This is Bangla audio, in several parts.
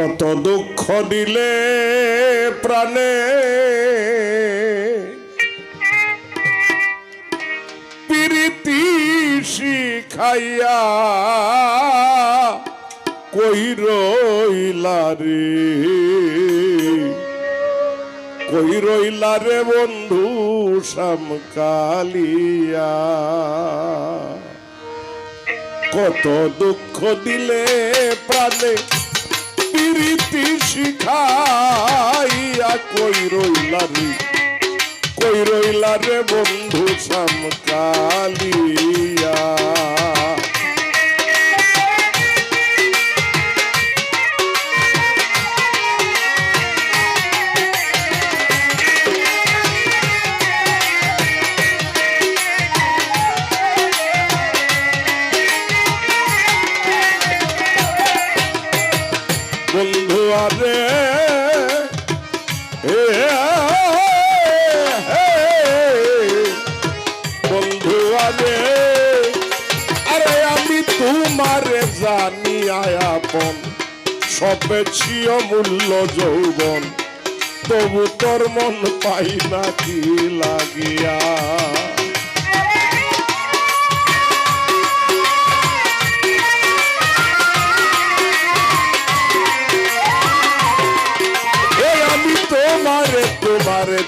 কত দুঃখ দিলে প্রাণে? প্রীতি শিখাইয়া কই রইলা রে? কই রইলা রে বন্ধু শ্যামকালিয়া? কত দুঃখ দিলে প্রাণে প্রীতি শিখাইয়া কই রইলা রে? কই রইলা রে বন্ধু শ্যামকালিয়া হে, বন্ধু আরে আরে আমি তোমারে জানি আয়াপন সবে ছিয় মূল্য যৌবন তবু তোর মন পাই না কি লাগিয়া।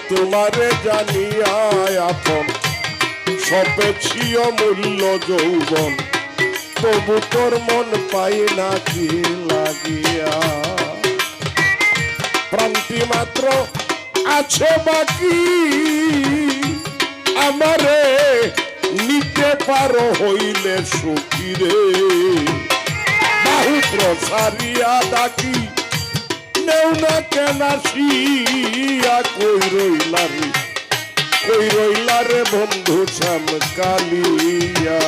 তোমারে তোমারে জানিয়া আপন, সবে ছিয় মূল্য যৌবন। তবু তোর মন পাই না কি লাগিয়া। প্রান্তি মাত্র আছে বাকি, আমারে নিতে পারো হইলে সুখী রে। বাহু প্রসারিয়া ডাকি নেও না কেন আসিয়া কই রইলা রে? কই রইলা বন্ধু শ্যাম কালিয়া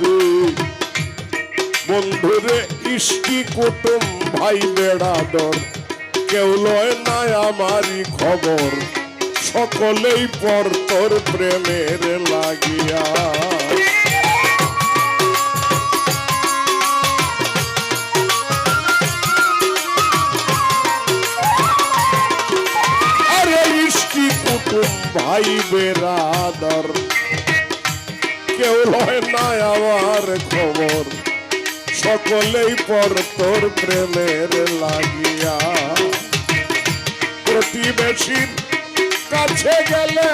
বন্ধু। রে বন্ধু রে ইষ্টি কুটুম ভাই বেড়াদর কেউ লয় নাই আমারই খবর। সকলেই পর তোর প্রেমের লাগিয়া। আরে ইষ্টি কুটুম ভাই বেড়াদর কেউ লয় না আমার খবর। সকলেই পর তোর প্রেমের লাগিয়া। প্রতিবেশীর কাছে গেলে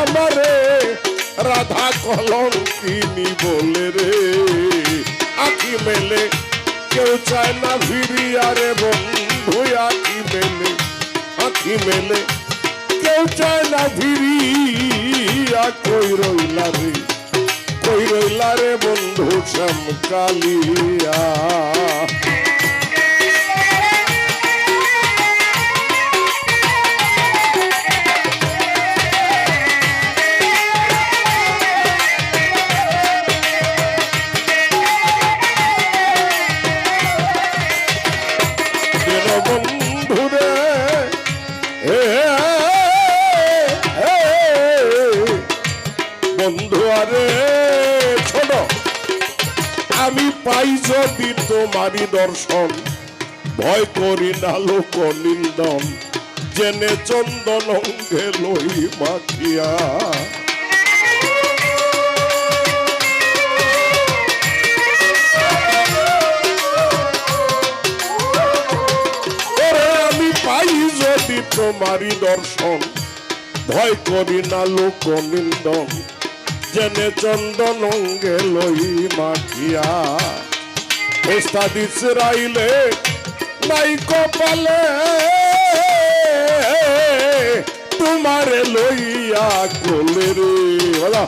আমারে রাধা কলম কিনি বলে রে। আখি মেলে, কেউ চায় না ভিড়িয়া রে বন্ধু আখি মেলে আখি মেলে কেউ চায় না ভিড়িয়া কই রইলা রে? কই রইলা রে বন্ধু শ্যামকালিয়া? আমি পাই যদি তোমারই দর্শন। ভয় করি না লোক নিন্দন, জেনে চন্দন অঙ্গে লই মাখিয়া পাই যদি তোমারই দর্শন, ভয় করি না লোক নিন্দন জেনে চন্দন অঙ্গে লই মাখিয়া ওস্তাদ ইসরাইলে নাই কপালে। তোমারে লইয়া কোলে রে বলা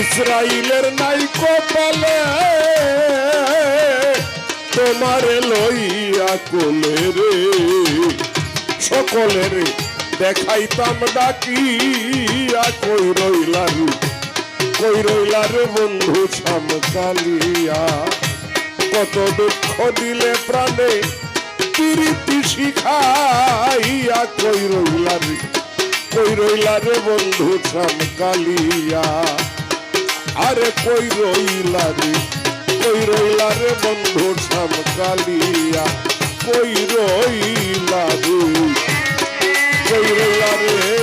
ইসরাইলের নাই কপালে। তোমারে লইয়া কোলে রে। সকলের দেখাইতাম ডাকিয়া, কই রইলা রে? কই রইলা রে বন্ধু সামকালিয়া কত দুঃখ দিলে প্রাণে প্রীতি শিখাইয়া, কই রইলা রে? কই রইলা রে বন্ধু সামকালিয়া আরে কই রইলা রে? কই রইলা রে বন্ধু সামকালিয়া কই রইলা রে কই রইলা রে